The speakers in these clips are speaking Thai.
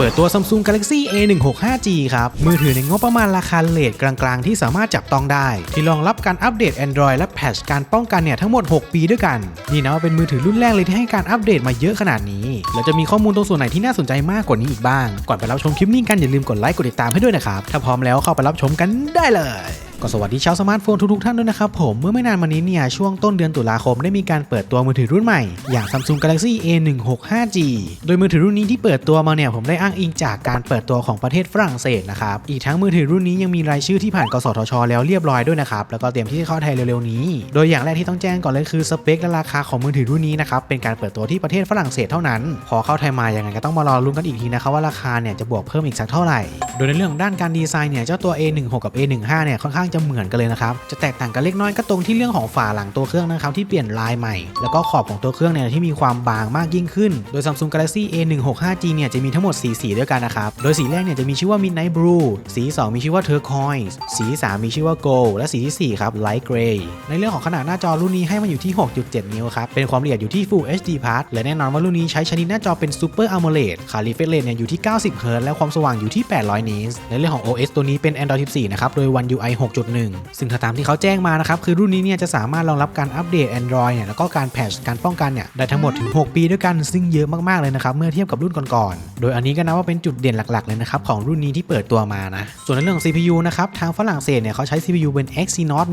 เปิดตัว Samsung Galaxy A165G ครับ มือถือในงบประมาณราคาเลทกลางๆ ที่สามารถจับต้องได้ ที่รองรับการอัปเดต Android และแพทชการป้องกันเนี่ยทั้งหมด 6 ปีด้วยกัน นี่นะว่าเป็นมือถือรุ่นแรกเลยที่ให้การอัปเดตมาเยอะขนาดนี้ แล้วจะมีข้อมูลตรงส่วนไหนที่น่าสนใจมากกว่านี้อีกบ้าง ก่อนไปรับชมคลิปนี้กันอย่าลืมกดไลค์กดติดตามให้ด้วยนะครับ ถ้าพร้อมแล้วเข้าไปรับชมกันได้เลย ก็สวัสดีชาวสมาร์ทโฟนทุกๆท่านด้วยนะครับผมเมื่อไม่นานมานี้เนี่ย ช่วงต้นเดือนตุลาคมได้มีการเปิดตัวมือถือรุ่นใหม่ อย่าง Samsung Galaxy A165G โดยมือถือรุ่นนี้ที่เปิดตัวมาเนี่ย ผมได้อ้างอิงจากการเปิดตัวของประเทศฝรั่งเศสนะครับ อีกทั้งมือถือรุ่นนี้ยังมีรายชื่อที่ผ่านกสทช แล้วเรียบร้อยด้วยนะครับ แล้วก็เตรียมที่จะเข้าไทยเร็วๆนี้ โดยอย่างแรกที่ต้องแจ้งก่อนเลยคือสเปคและราคาของมือถือรุ่นนี้นะครับเป็นการเปิดตัวที่ประเทศฝรั่งเศสเท่านั้น พอเข้าไทยมายังไงก็ต้องมารอลุ้นกันอีกทีนะครับว่าราคาเนี่ยจะบวกเพิ่มอีกสักเท่าไหร่ โดยในเรื่องของด้านการดีไซน์เนี่ยเจ้าตัว A16 กับ A15 เนี่ยค่อนข้างจะเหมือนกันเลยนะครับจะแตกต่างกันเล็กน้อยก็ตรงที่เรื่องของฝาหลังตัวเครื่องนะครับที่เปลี่ยนลายใหม่ แล้วก็ขอบของตัวเครื่องเนี่ยที่มีความบางมากยิ่งขึ้น โดย Samsung Galaxy A165G เนี่ยจะมีทั้งหมด4สีด้วยกันนะครับโดยสีแรกเนี่ยจะมีชื่อว่า Midnight Blue สี 2 มีชื่อว่า Turquoise สี 3 มีชื่อว่า Gold และสีทีสี่4ครับ Light Gray ในเรื่องของขนาดหน้าจอรุ่นนี้ให้มาอยู่ที่ 6.7 นิ้วครับเป็นความละเอียดอยู่ที่ Full HD Plus และแน่นอนว่ารุ่นนี้ใช้ชนิดหน้าจอเป็น Super AMOLED ค่า refresh rate เนี่ยอยู่ที่ 90 Hz และความสว่างอยู่ที่ 800 nits ในเรื่องของ OS ตัวนี้เป็น Android 14 นะครับ โดย One UI 6.1 ซึ่งถ้าตามที่เขาแจ้งมานะครับ คือรุ่นนี้เนี่ยจะสามารถรองรับการอัปเดต Android เนี่ยแล้วก็การแพทชการป้องกันเนี่ยได้ทั้งหมดถึง 6 ปีด้วยกัน ซึ่งเยอะมากๆเลยนะครับ เมื่อเทียบกับรุ่นก่อนๆ โดยอันนี้ก็นับว่าเป็นจุดเด่นหลักๆ เลยนะครับของรุ่นนี้ที่เปิดตัวมานะ ส่วนในเรื่องของ CPU นะครับทางฝรั่งเศสเนี่ยเขาใช้ CPU เป็น Exynos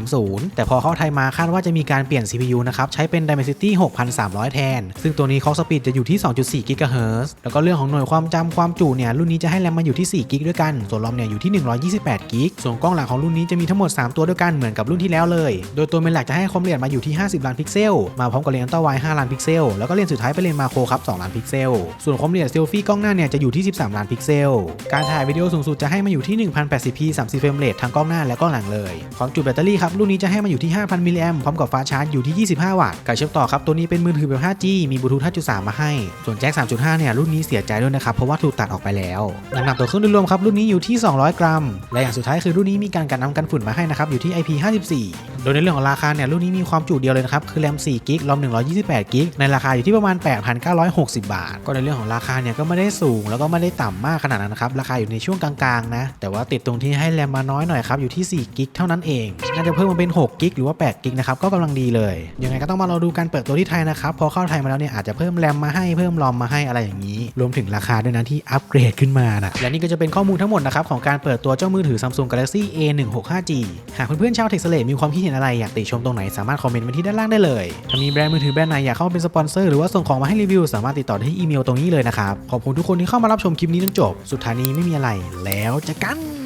1330 แต่พอเข้าไทยมาคาดว่าจะมีการเปลี่ยน CPU นะครับใช้เป็น Dimensity 6300 แทน ซึ่งตัวนี้เขาสปีดจะอยู่ที่ 2.4 GHz แล้วก็เรื่องของหน่วยความจำความจุเนี่ยรุ่นนี้จะให้แรมมาอยู่ที่4 g b ด้วยกัน ส่วนรอมเนี่ยอยู่ที่ 128 g b ส่วนกล้องหลังของรุ่นนี้จะมีทั้งหมด 3 ตัวด้วยกันเหมือนกับรุ่นที่แล้วเลย โดยตัวเมนหลักจะให้ความละเอียดมาอยู่ที่ 50 ล้านพิกเซล มาพร้อมกับเลนส์อัลตร้าไวด์5ล้านพิกเซล แล้วก็เลนส์สุดท้ายเป็นเลนส์มาโครครับ 2 ล้านพิกเซล ส่วนความละเอียดเซลฟี่กล้องหน้าเนี่ยจะอยู่ที่ 13 ล้านพิกเซล การถ่ายวิดีโอสูงสุดจะให้มาอยู่ที่ 1080p 30เฟรมเรททั้งกล้องหน้าและกล้องหลังเลย ความจุแบตเตอรี่ครับรุ่นนี้จะให้มาอยู่ที่ 5,000มิลลิแอมพร้อมกับฟ้าชาร์จอยู่ที่ 25 วัตต์การเชื่อมต่อครับตัวนี้เป็นมือถือแบบ 5G มีบลูทูธ5.3 มาให้ ส่วนแจ็ค3.5 เนี่ยรุ่นนี้เสียใจด้วยนะครับเพราะว่าถูกตัดออกไปแล้วน้ำหนักตัวเครื่องดยรวมครับรุ่นนี้อยู่ที่ 200 กรัม และอย่างสุดท้ายคือรุ่นนี้มีการกันน้ำกันฝุ่นมาให้นะครับอยู่ที่ IP54 โดยในเรื่องของราคาเนี่ยรุ่นนี้มีความจุเดียวเลยนะครับคือแรม4กิกรอม128กิกในราคาอยู่ที่ประมาณ 8,960 บาท ก็ในเรื่องของราคาเนี่ยก็ไม่ได้สูงแล้วก็ไม่ได้ต่ำมากขนาดนั้นนะครับราคาอยู่ในช่วงกลางๆนะแต่ว่าติดตรงที่ให้แรมมาน้อยหน่อยครับอยู่ที่4กิกเท่านั้นเองน่าจะเพิ่มมาเป็น6กิกหรือว่า8กิกนะครับก็กำลังดีเลยยังไงก็ต้องมารอดูการเปิดตัวที่ไทยนะครับพอเข้าไทยมาแล้วเนี่ยอาจจะเพิ่มแรมมาให้เพิ่มรอมมาให้อะไรอย่างนี้ รวมถึงราคาด้วยนะที่อัปเกรดขึ้นมานะและนี่ก็จะเป็นข้อมูลทั้งหมดนะครับของการเปิดตัวเจ้ามือถือ Samsung Galaxy A165G หากเพื่อนๆชาวเทคสเลมีความคิดเห็นอะไรอยากติชมตรงไหนสามารถคอมเมนต์ไว้ที่ด้านล่างได้เลย ถ้ามีแบรนด์มือถือแบรนด์ไหนอยากเข้ามาเป็นสปอนเซอร์หรือว่าส่งของมาให้รีวิวสามารถติดต่อได้ที่อีเมลตรงนี้เลยนะครับ ขอบคุณทุกคนที่เข้ามารับชมคลิปนี้จนจบ สุดท้ายนี้ไม่มีอะไร แล้วเจอกัน